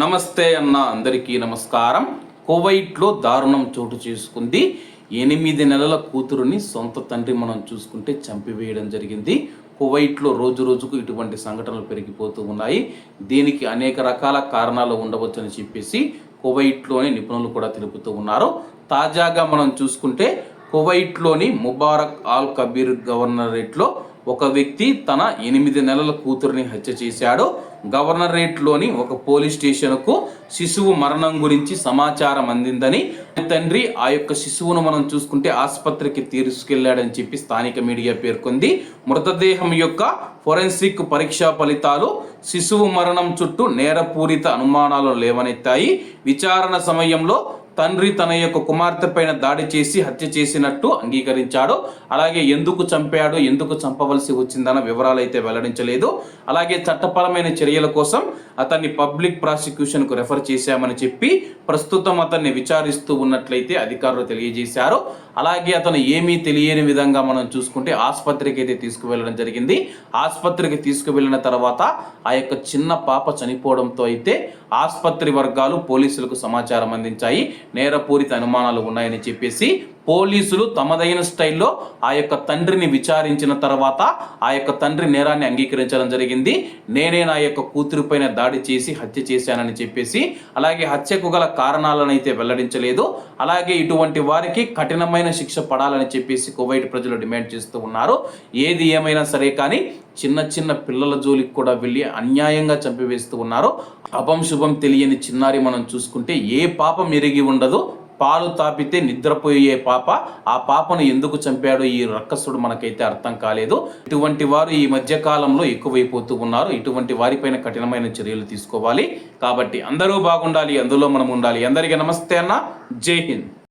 నమస్తే అన్న అందరికీ నమస్కారం. కువైట్లో దారుణం చోటు చేసుకుంది. ఎనిమిది నెలల కూతురుని సొంత తండ్రి మనం చూసుకుంటే చంపివేయడం జరిగింది. కువైట్లో రోజు రోజుకు ఇటువంటి సంఘటనలు పెరిగిపోతూ ఉన్నాయి. దీనికి అనేక రకాల కారణాలు ఉండవచ్చని చెప్పేసి కువైట్లోని నిపుణులు కూడా తెలుపుతూ ఉన్నారు. తాజాగా మనం చూసుకుంటే కువైట్లోని ముబారక్ ఆల్ కబీర్ గవర్నరేట్లో ఒక వ్యక్తి తన ఎనిమిది నెలల కూతురిని హత్య చేశాడు. గవర్నరేట్లోని ఒక పోలీస్ స్టేషన్కు శిశువు మరణం గురించి సమాచారం అందిందని తండ్రి ఆ యొక్క శిశువును మనం చూసుకుంటే ఆసుపత్రికి తీసుకెళ్ళాడని చెప్పి స్థానిక మీడియా పేర్కొంది. మృతదేహం యొక్క ఫోరెన్సిక్ పరీక్షా ఫలితాలు శిశువు మరణం చుట్టూ నేరపూరిత అనుమానాలు లేవనెత్తాయి. విచారణ సమయంలో తండ్రి తన యొక్క కుమార్తె పైన దాడి చేసి హత్య చేసినట్టు అంగీకరించాడు. అలాగే ఎందుకు చంపాడు ఎందుకు చంపవలసి వచ్చిందన్న వివరాలు అయితే వెల్లడించలేదు. అలాగే చట్టపరమైన చర్యల కోసం అతన్ని పబ్లిక్ ప్రాసిక్యూషన్కు రెఫర్ చేశామని చెప్పి ప్రస్తుతం అతన్ని విచారిస్తూ ఉన్నట్లయితే అధికారులు తెలియజేశారు. అలాగే అతను ఏమీ తెలియని విధంగా మనం చూసుకుంటే ఆసుపత్రికి అయితే తీసుకువెళ్ళడం జరిగింది. ఆసుపత్రికి తీసుకువెళ్ళిన తర్వాత ఆ యొక్క చిన్న పాప చనిపోవడంతో అయితే ఆసుపత్రి వర్గాలు పోలీసులకు సమాచారం అందించాయి. నేరపూరిత అనుమానాలు ఉన్నాయని చెప్పేసి పోలీసులు తమదైన స్టైల్లో ఆ యొక్క తండ్రిని విచారించిన తర్వాత ఆ యొక్క తండ్రి నేరాన్ని అంగీకరించడం జరిగింది. నేనే నా యొక్క కూతురు పైన దాడి చేసి హత్య చేశానని చెప్పేసి అలాగే హత్యకు గల కారణాలను అయితే వెల్లడించలేదు. అలాగే ఇటువంటి వారికి కఠినమైన శిక్ష పడాలని చెప్పేసి కువైట్ ప్రజలు డిమాండ్ చేస్తూ ఉన్నారు. ఏది ఏమైనా సరే కానీ చిన్న చిన్న పిల్లల జోలికి కూడా వెళ్ళి అన్యాయంగా చంపివేస్తూ ఉన్నారు. అపం శుభం తెలియని చిన్నారి మనం చూసుకుంటే ఏ పాపం ఎరిగి ఉండదు. పాలు తాపితే నిద్రపోయే పాప. ఆ పాపను ఎందుకు చంపాడో ఈ రక్కసుడు మనకైతే అర్థం కాలేదు. ఇటువంటి వారు ఈ మధ్య కాలంలో ఎక్కువైపోతూ ఉన్నారు. ఇటువంటి వారిపైన కఠినమైన చర్యలు తీసుకోవాలి. కాబట్టి అందరూ బాగుండాలి. అందులో మనం ఉండాలి. అందరికీ నమస్తే అన్న. జై హింద్.